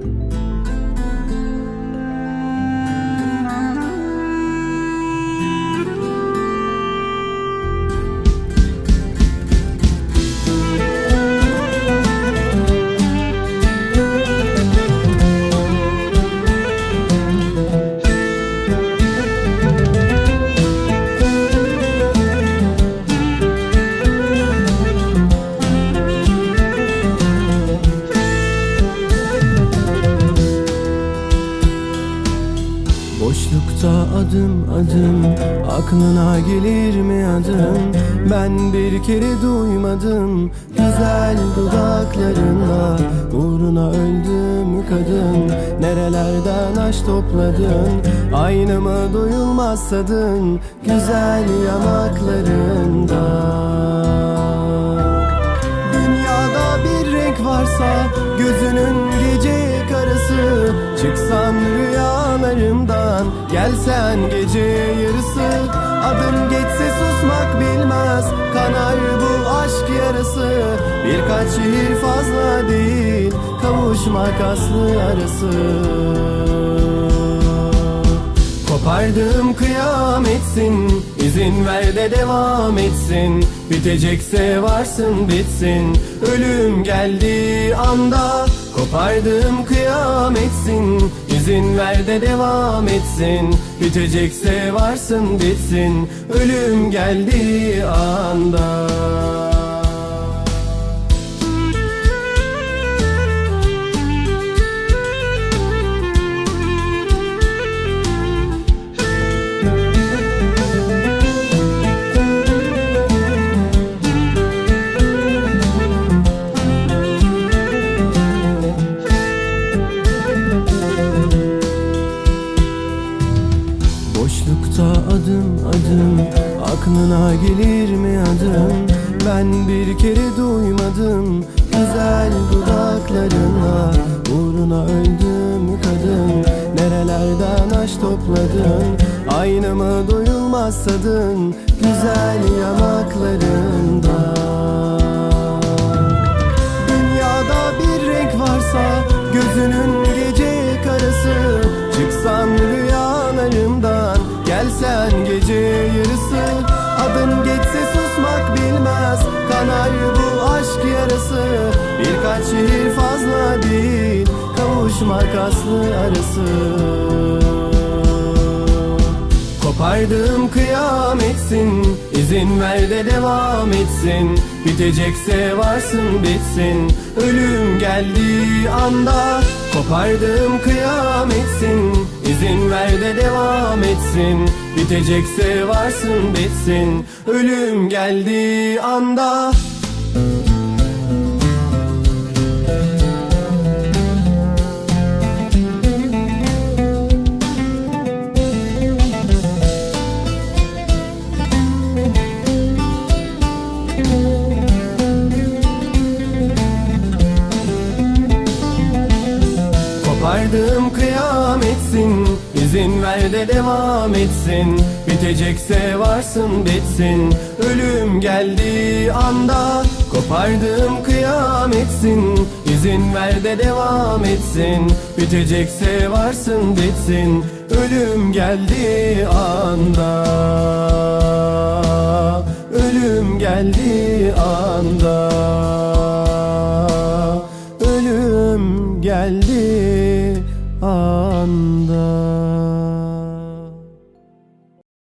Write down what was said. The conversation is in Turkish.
you adım Aklına gelir mi adım? Ben bir kere duymadım Güzel dudaklarınla. Uğruna öldüm kadın? Nerelerden aş topladın? Aynı mı doyulmaz tadın? Güzel yanaklarında rüyalarımdan Gelsen gece yarısı Adım geçse susmak bilmez. Kanar bu aşk yarası Birkaç şehir fazla değil. Kavuşmak aslı arası. Kopardım kıyametsin izin ver de devam etsin. Bitecekse varsın bitsin. Ölüm geldiği anda Kopardım kıyametsin izin ver de devam etsin. Bitecekse varsın bitsin. Ölüm geldiği anda Aklına gelir mi adım? Ben bir kere duymadım Güzel dudaklarınla. Uğruna öldüm kadın Nerelerden aş topladın? Aynı mı doyulmaz tadın Birkaç şehir fazla değil Kavuşmak aslı arası. Kopardım kıyametsin izin ver de devam etsin. Bitecekse varsın bitsin. Ölüm geldiği anda Kopardım kıyametsin. İzin ver de devam etsin. Bitecekse varsın bitsin. Ölüm geldiği anda izin ver de devam etsin. Bitecekse varsın bitsin. Ölüm geldiği anda Kopardım kıyametsin. İzin ver de devam etsin. Bitecekse varsın bitsin. Ölüm geldiği anda. Ölüm geldiği anda. Ölüm geldi anda